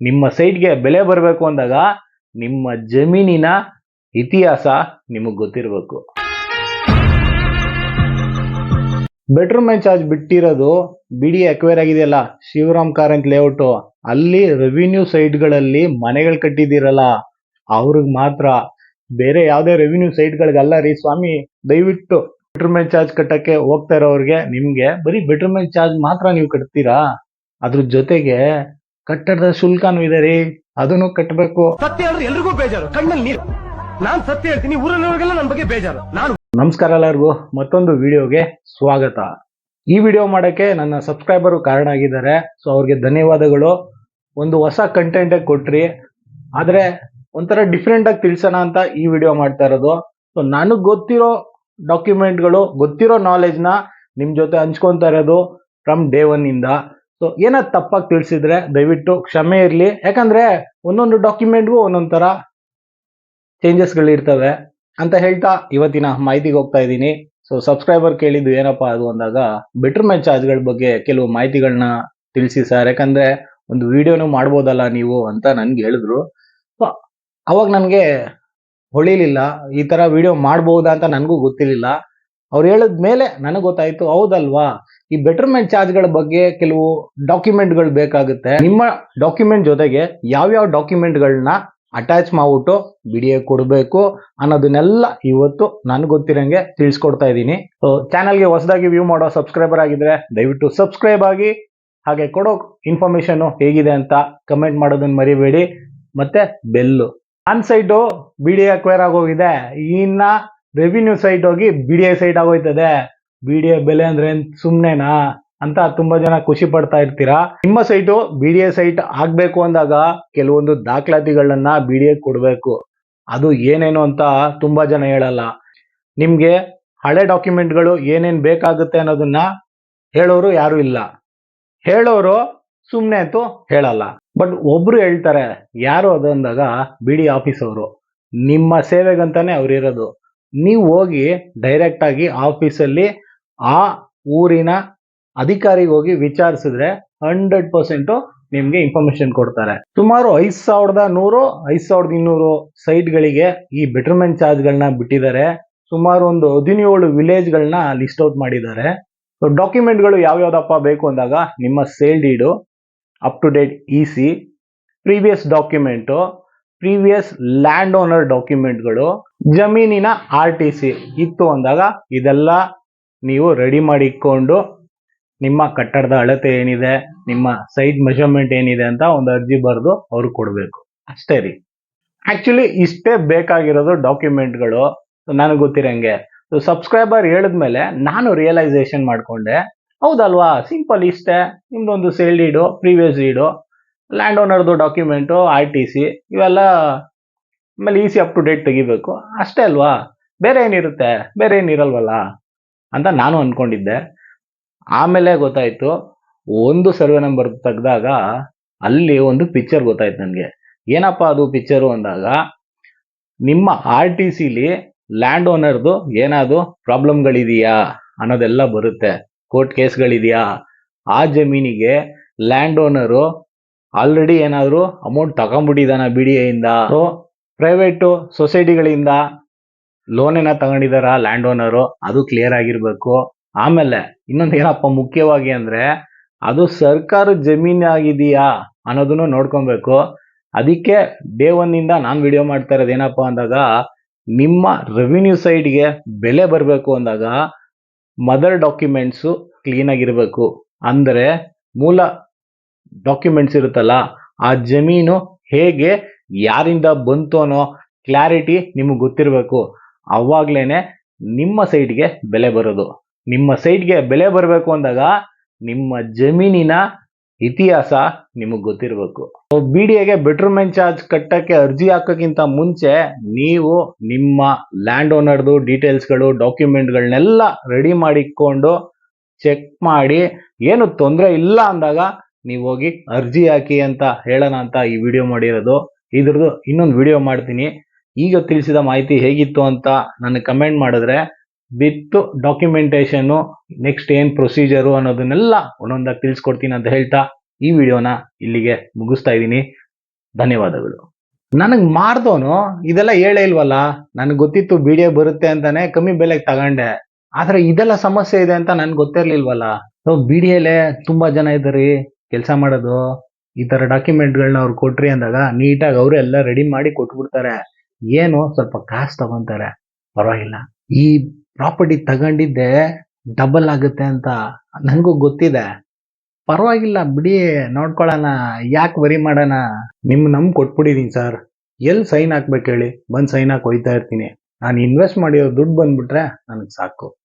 ನಿಮ್ಮ ಸೈಟ್ಗೆ ಬೆಲೆ ಬರಬೇಕು ಅಂದಾಗ ನಿಮ್ಮ ಜಮೀನಿನ ಇತಿಹಾಸ ನಿಮಗೆ ಗೊತ್ತಿರಬೇಕು. ಬೆಡ್ರೂಮ್ ಚಾರ್ಜ್ ಬಿಟ್ಟಿರೋದು ಬಿಡಿ ಅಕ್ವೇರ್ ಆಗಿದೆಯಲ್ಲ, ಶಿವರಾಮ್ ಕಾರಂತ್ ಲೇಔಟು ಅಲ್ಲಿ ರೆವಿನ್ಯೂ ಸೈಟ್ಗಳಲ್ಲಿ ಮನೆಗಳು ಕಟ್ಟಿದ್ದೀರಲ್ಲ, ಅವ್ರಿಗೆ ಮಾತ್ರ. ಬೇರೆ ಯಾವುದೇ ರೆವಿನ್ಯೂ ಸೈಟ್ಗಳಿಗಲ್ಲ ರೀ ಸ್ವಾಮಿ, ದಯವಿಟ್ಟು ಬೆಡ್ರೂಮ್ ಚಾರ್ಜ್ ಕಟ್ಟಕ್ಕೆ ಹೋಗ್ತಾ ಇರೋರಿಗೆ ನಿಮಗೆ ಬರೀ ಬೆಡ್ರೂಮ್ ಚಾರ್ಜ್ ಮಾತ್ರ ನೀವು ಕಟ್ತೀರಾ? ಅದ್ರ ಜೊತೆಗೆ ಕಟ್ಟಡದ ಶುಲ್ಕನೂ ಇದೆ ರೀ. ಅದನ್ನು ಕಟ್ಟಬೇಕು ಸತ್ಯ ಹೇಳಿದ್ರೆ ಎಲ್ರಿಗೂ ಬೇಜಾರು. ಕಣ್ಣಲ್ಲಿ ನೀರು. ನಾನ್ ಸತ್ಯ ಹೇಳ್ತೀನಿ ಊರಲ್ಲಿವರೆಗೆಲ್ಲ ನನ್ನ ಬಗ್ಗೆ ಬೇಜಾರು. ನಾನು ನಮಸ್ಕಾರ ಎಲ್ಲರಿಗೂ. ಮತ್ತೊಂದು ವಿಡಿಯೋಗೆ ಸ್ವಾಗತ. ಈ ವಿಡಿಯೋ ಮಾಡಕ್ಕೆ ನನ್ನ ಸಬ್ಸ್ಕ್ರೈಬರು ಕಾರಣ ಆಗಿದ್ದಾರೆ. ಸೊ ಅವ್ರಿಗೆ ಧನ್ಯವಾದಗಳು. ಒಂದು ಹೊಸ ಕಂಟೆಂಟ್ ಕೊಟ್ರಿ. ಆದ್ರೆ ಒಂಥರ ಡಿಫ್ರೆಂಟ್ ಆಗಿ ತಿಳಿಸೋಣ ಅಂತ ಈ ವಿಡಿಯೋ ಮಾಡ್ತಾ ಇರೋದು. ಸೊ ನನಗೆ ಗೊತ್ತಿರೋ ಡಾಕ್ಯುಮೆಂಟ್ಗಳು ಗೊತ್ತಿರೋ ನಾಲೆಜ್ನ ನಿಮ್ ಜೊತೆ ಹಂಚ್ಕೊಂತಾ ಇರೋದು ಫ್ರಮ್ ಡೇ ಒನ್ ಇಂದ. ಸೊ ಏನಾದ್ರು ತಪ್ಪಾಗಿ ತಿಳಿಸಿದ್ರೆ, ದಯವಿಟ್ಟು ಕ್ಷಮೆ ಇರಲಿ. ಯಾಕಂದ್ರೆ, ಒಂದೊಂದು ಡಾಕ್ಯುಮೆಂಟ್ಗೂ ಒಂದೊಂದು ಥರ ಚೇಂಜಸ್ಗಳಿರ್ತವೆ ಅಂತ ಹೇಳ್ತಾ ಇವತ್ತಿನ ಮಾಹಿತಿಗೆ ಹೋಗ್ತಾ ಇದ್ದೀನಿ. ಸೊ ಸಬ್ಸ್ಕ್ರೈಬರ್ ಕೇಳಿದ್ದು ಏನಪ್ಪ ಅದು ಅಂದಾಗ ಬೆಟರ್ಮೆಂಟ್ ಚಾರ್ಜ್ಗಳ ಬಗ್ಗೆ ಕೆಲವು ಮಾಹಿತಿಗಳನ್ನ ತಿಳಿಸಿ ಸರ್. ಯಾಕಂದ್ರೆ, ಒಂದು ವಿಡಿಯೋನು ಮಾಡ್ಬೋದಲ್ಲ ನೀವು ಅಂತ ನನ್ಗೆ ಹೇಳಿದ್ರು. ಸೊ ಅವಾಗ ನನಗೆ ಹೊಳಿಲಿಲ್ಲ. ಈ ತರ ವಿಡಿಯೋ ಮಾಡ್ಬೋದಾ ಅಂತ ನನಗೂ ಗೊತ್ತಿರಲಿಲ್ಲ. ಅವ್ರು ಹೇಳಿದ ಮೇಲೆ ನನಗೆ ಗೊತ್ತಾಯ್ತು, ಹೌದಲ್ವಾ? ಈ ಬೆಟರ್ಮೆಂಟ್ ಚಾರ್ಜ್ಗಳ ಬಗ್ಗೆ ಕೆಲವು ಡಾಕ್ಯುಮೆಂಟ್ಗಳು ಬೇಕಾಗುತ್ತೆ. ನಿಮ್ಮ ಡಾಕ್ಯುಮೆಂಟ್ ಜೊತೆಗೆ ಯಾವ್ಯಾವ ಡಾಕ್ಯುಮೆಂಟ್ಗಳನ್ನ ಅಟ್ಯಾಚ್ ಮಾಡ್ಬಿಟ್ಟು ಬಿಡಿಎ ಕೊಡಬೇಕು ಅನ್ನೋದನ್ನೆಲ್ಲ ಇವತ್ತು ನನಗೆ ಗೊತ್ತಿರಂಗೆ ತಿಳಿಸ್ಕೊಡ್ತಾ ಇದ್ದೀನಿ. ಸೊ ಚಾನಲ್ಗೆ ಹೊಸದಾಗಿ ವ್ಯೂ ಮಾಡೋ ಸಬ್ಸ್ಕ್ರೈಬರ್ ಆಗಿದ್ರೆ ದಯವಿಟ್ಟು ಸಬ್ಸ್ಕ್ರೈಬ್ ಆಗಿ, ಹಾಗೆ ಕೊಡೋ ಇನ್ಫಾರ್ಮೇಶನ್ ಹೇಗಿದೆ ಅಂತ ಕಮೆಂಟ್ ಮಾಡೋದನ್ನ ಮರಿಬೇಡಿ. ಮತ್ತೆ bell. On site B D acquire ಆಗೋಗಿದೆ. ಇನ್ನ ರೆವಿನ್ಯೂ ಸೈಟ್ ಹೋಗಿ ಬಿ ಡಿ ಎ ಸೈಟ್ ಆಗೋಯ್ತದೆ. ಬಿ ಡಿ ಐ ಬೆಲೆ ಅಂದ್ರೆ ಸುಮ್ನೆನಾ ಅಂತ ತುಂಬಾ ಜನ ಖುಷಿ ಪಡ್ತಾ ಇರ್ತೀರಾ? ನಿಮ್ಮ site B D A site ಆಗ್ಬೇಕು ಅಂದಾಗ ಕೆಲವೊಂದು ದಾಖಲಾತಿಗಳನ್ನ ಬಿ ಡಿ ಎ ಕೊಡಬೇಕು. ಅದು ಏನೇನು ಅಂತ ತುಂಬಾ ಜನ ಹೇಳಲ್ಲ. ನಿಮ್ಗೆ ಹಳೆ ಡಾಕ್ಯುಮೆಂಟ್ಗಳು ಏನೇನ್ ಬೇಕಾಗುತ್ತೆ ಅನ್ನೋದನ್ನ ಹೇಳೋರು ಯಾರು ಇಲ್ಲ. ಹೇಳೋರು ಸುಮ್ಮನೆ ಅಂತೂ ಹೇಳಲ್ಲ. ಬಟ್ ಒಬ್ರು ಹೇಳ್ತಾರೆ, ಯಾರು ಅದು ಅಂದಾಗ ಬಿ ಡಿ ಆಫೀಸ್ ಅವರು. ನಿಮ್ಮ ಸೇವೆಗಂತಾನೆ ಅವ್ರು ಇರೋದು. ನೀವು ಹೋಗಿ ಡೈರೆಕ್ಟ್ ಆಗಿ ಆಫೀಸಲ್ಲಿ ಆ ಊರಿನ ಅಧಿಕಾರಿಗೆ ಹೋಗಿ ವಿಚಾರಿಸಿದ್ರೆ ಹಂಡ್ರೆಡ್ ಪರ್ಸೆಂಟ್ ನಿಮ್ಗೆ ಇನ್ಫಾರ್ಮೇಶನ್ ಕೊಡ್ತಾರೆ. ಸುಮಾರು ಐದ್ ಸಾವಿರದ ನೂರು, ಐದ್ ಸಾವಿರದ ಇನ್ನೂರು ಸೈಟ್ಗಳಿಗೆ ಈ ಬೆಟರ್ಮೆಂಟ್ ಚಾರ್ಜ್ಗಳನ್ನ ಬಿಟ್ಟಿದ್ದಾರೆ. ಸುಮಾರು ಒಂದು ಹದಿನೇಳು ವಿಲೇಜ್ಗಳನ್ನ ಲಿಸ್ಟ್ ಔಟ್ ಮಾಡಿದ್ದಾರೆ. ಸೊ ಡಾಕ್ಯುಮೆಂಟ್ಗಳು ಯಾವ್ಯಾವ್ದಪ್ಪ ಬೇಕು ಅಂದಾಗ ನಿಮ್ಮ sale deed up to date E C previous document previous land owner ಡಾಕ್ಯುಮೆಂಟ್ಗಳು ಜಮೀನಿನ ಆರ್ ಟಿ ಸಿ ಇತ್ತು ಅಂದಾಗ ಇದೆಲ್ಲ ನೀವು ರೆಡಿ ಮಾಡಿ ಇಟ್ಕೊಂಡು ನಿಮ್ಮ ಕಟ್ಟಡದ ಅಳತೆ ಏನಿದೆ, ನಿಮ್ಮ ಸೈಟ್ ಮೆಷರ್ಮೆಂಟ್ ಏನಿದೆ ಅಂತ ಒಂದು ಅರ್ಜಿ ಬರೆದು ಅವ್ರಿಗೆ ಕೊಡಬೇಕು. ಅಷ್ಟೇ ರೀ. ಆಕ್ಚುಲಿ ಇಷ್ಟೇ ಬೇಕಾಗಿರೋದು ಡಾಕ್ಯುಮೆಂಟ್ಗಳು ನನಗೆ ಗೊತ್ತಿರಂಗೆ. ಸೊ ಸಬ್ಸ್ಕ್ರೈಬರ್ ಹೇಳಿದ್ಮೇಲೆ ನಾನು ರಿಯಲೈಸೇಷನ್ ಮಾಡಿಕೊಂಡೆ. ಹೌದಲ್ವಾ? ಸಿಂಪಲ್ ಇಷ್ಟೇ. ನಿಮ್ದೊಂದು sale deed previous deed land ಓನರ್ದು document R T C ಇವೆಲ್ಲ ಆಮೇಲೆ ಈಸಿ ಅಪ್ ಟು ಡೇಟ್ ತೆಗಿಬೇಕು. ಅಷ್ಟೇ ಅಲ್ವಾ? ಬೇರೆ ಏನಿರುತ್ತೆ? ಬೇರೆ ಏನಿರಲ್ವಲ್ಲ? ಅಂತ ನಾನು ಅನ್ಕೊಂಡಿದ್ದೆ. ಆಮೇಲೆ ಗೊತ್ತಾಯ್ತು, ಒಂದು ಸರ್ವೆ ನಂಬರ್ ತೆಗ್ದಾಗ ಅಲ್ಲಿ ಒಂದು ಪಿಕ್ಚರ್ ಗೊತ್ತಾಯ್ತು ನನಗೆ. ಏನಪ್ಪ ಅದು ಪಿಕ್ಚರು ಅಂದಾಗ, ನಿಮ್ಮ ಆರ್ ಟಿ ಸಿಲಿ ಲ್ಯಾಂಡ್ ಓನರ್ದು ಏನಾದ್ರು ಪ್ರಾಬ್ಲಮ್ಗಳಿದೆಯಾ ಅನ್ನೋದೆಲ್ಲ ಬರುತ್ತೆ. ಕೋರ್ಟ್ ಕೇಸ್ಗಳಿದೆಯಾ? ಆ ಜಮೀನಿಗೆ ಲ್ಯಾಂಡ್ ಓನರು ಆಲ್ರೆಡಿ ಏನಾದರೂ ಅಮೌಂಟ್ ತಗೊಂಡ್ಬಿಟ್ಟಿದಾನ ಬಿ ಡಿ ಇಂದ? ಪ್ರೈವೇಟು ಸೊಸೈಟಿಗಳಿಂದ? ಲೋನ್ ಏನ ತಗೊಂಡಿದಾರ ಲ್ಯಾಂಡ್ ಓನರು ಅದು ಕ್ಲಿಯರ್ ಆಗಿರ್ಬೇಕು. ಆಮೇಲೆ ಇನ್ನೊಂದು ಏನಪ್ಪ, ಮುಖ್ಯವಾಗಿ ಅಂದ್ರೆ ಅದು ಸರ್ಕಾರ ಜಮೀನ್ ಆಗಿದೆಯಾ ಅನ್ನೋದನ್ನು ನೋಡ್ಕೊಬೇಕು. ಅದಕ್ಕೆ ಡೇ ಒನ್ ಇಂದ ನಾನು ವಿಡಿಯೋ ಮಾಡ್ತಾ ಇರೋದು ಏನಪ್ಪಾ ಅಂದಾಗ, ನಿಮ್ಮ ರೆವಿನ್ಯೂ ಸೈಡ್ಗೆ ಬೆಲೆ ಬರಬೇಕು ಅಂದಾಗ ಮದರ್ ಡಾಕ್ಯುಮೆಂಟ್ಸು ಕ್ಲೀನ್ ಆಗಿರಬೇಕು. ಅಂದರೆ ಮೂಲ ಡಾಕ್ಯುಮೆಂಟ್ಸ್ ಇರುತ್ತಲ್ಲ, ಆ ಜಮೀನು ಹೇಗೆ ಯಾರಿಂದ ಬಂತು ಅನ್ನೋ ಕ್ಲಾರಿಟಿ ನಿಮಗೆ ಗೊತ್ತಿರಬೇಕು. ಅವಾಗ್ಲೇನೆ ನಿಮ್ಮ ಸೈಟ್ಗೆ ಬೆಲೆ ಬರೋದು. ನಿಮ್ಮ ಸೈಟ್ಗೆ ಬೆಲೆ ಬರಬೇಕು ಅಂದಾಗ ನಿಮ್ಮ ಜಮೀನಿನ ಇತಿಹಾಸ ನಿಮಗೆ ಗೊತ್ತಿರಬೇಕು. ಬಿ ಡಿ ಎಗೆ ಬೆಟರ್ಮೆಂಟ್ ಚಾರ್ಜ್ ಕಟ್ಟಕ್ಕೆ ಅರ್ಜಿ ಹಾಕೋಕ್ಕಿಂತ ಮುಂಚೆ ನೀವು ನಿಮ್ಮ ಲ್ಯಾಂಡ್ ಓನರ್ದು ಡೀಟೇಲ್ಸ್ಗಳು ಡಾಕ್ಯುಮೆಂಟ್ಗಳನ್ನೆಲ್ಲ ರೆಡಿ ಮಾಡಿಕೊಂಡು ಚೆಕ್ ಮಾಡಿ ಏನು ತೊಂದರೆ ಇಲ್ಲ ಅಂದಾಗ ನೀವು ಹೋಗಿ ಅರ್ಜಿ ಹಾಕಿ ಅಂತ ಹೇಳೋಣ ಅಂತ ಈ ವಿಡಿಯೋ ಮಾಡಿರೋದು. ಇದ್ರದ್ದು ಇನ್ನೊಂದು ವಿಡಿಯೋ ಮಾಡ್ತೀನಿ. ಈಗ ತಿಳಿಸಿದ ಮಾಹಿತಿ ಹೇಗಿತ್ತು ಅಂತ ನನಗೆ ಕಮೆಂಟ್ ಮಾಡಿದ್ರೆ ವಿತ್ ಡಾಕ್ಯುಮೆಂಟೇಶನ್ನು ನೆಕ್ಸ್ಟ್ ಏನ್ ಪ್ರೊಸೀಜರು ಅನ್ನೋದನ್ನೆಲ್ಲ ಒಂದೊಂದಾಗಿ ತಿಳಿಸ್ಕೊಡ್ತೀನಿ ಅಂತ ಹೇಳ್ತಾ ಈ ವಿಡಿಯೋನ ಇಲ್ಲಿಗೆ ಮುಗಿಸ್ತಾ ಇದ್ದೀನಿ. ಧನ್ಯವಾದಗಳು. ನನಗೆ ಮಾರ್ದೋನು ಇದೆಲ್ಲ ಹೇಳೇ ಇಲ್ವಲ್ಲ? ನನಗೆ ಗೊತ್ತಿತ್ತು ವಿಡಿಯೋ ಬರುತ್ತೆ ಅಂತಾನೆ ಕಮ್ಮಿ ಬೆಲೆಗೆ ತಗೊಂಡೆ. ಆದ್ರೆ ಇದೆಲ್ಲ ಸಮಸ್ಯೆ ಇದೆ ಅಂತ ನನ್ಗೆ ಗೊತ್ತಿರ್ಲಿಲ್ವಲ್ಲ? ಬಿಡಿಯಲ್ಲೇ ತುಂಬಾ ಜನ ಇದ್ದಾರೆ ಕೆಲಸ ಮಾಡೋದು. ಈ ತರ ಡಾಕ್ಯುಮೆಂಟ್ಗಳನ್ನ ಅವ್ರು ಕೊಟ್ರಿ ಅಂದಾಗ ನೀಟಾಗಿ ಅವ್ರು ಎಲ್ಲ ರೆಡಿ ಮಾಡಿ ಕೊಟ್ಬಿಡ್ತಾರೆ. ಏನು ಸ್ವಲ್ಪ ಕಾಸು ತಗೊಂತಾರೆ. ಪರವಾಗಿಲ್ಲ. ಈ ಪ್ರಾಪರ್ಟಿ ತಗೊಂಡಿದ್ದೆ ಡಬಲ್ ಆಗುತ್ತೆ ಅಂತ ನನಗೂ ಗೊತ್ತಿದೆ. ಪರವಾಗಿಲ್ಲ, ಬಿಡಿ, ನೋಡ್ಕೊಳ್ಳೋಣ, ಯಾಕೆ ವರಿ ಮಾಡೋಣ? ನಿಮ್ ನಂಬ್ ಕೊಟ್ಬಿಟ್ಟಿದೀನಿ ಸರ್ ಎಲ್ಲಿ ಸೈನ್ ಹಾಕ್ಬೇಕು ಹೇಳಿ? ಬಂದು ಸೈನ್ ಹಾಕಿ ಒಯ್ತಾ ಇರ್ತೀನಿ. ನಾನು ಇನ್ವೆಸ್ಟ್ ಮಾಡಿರೋ ದುಡ್ಡು ಬಂದ್ಬಿಟ್ರೆ ನನಗೆ ಸಾಕು.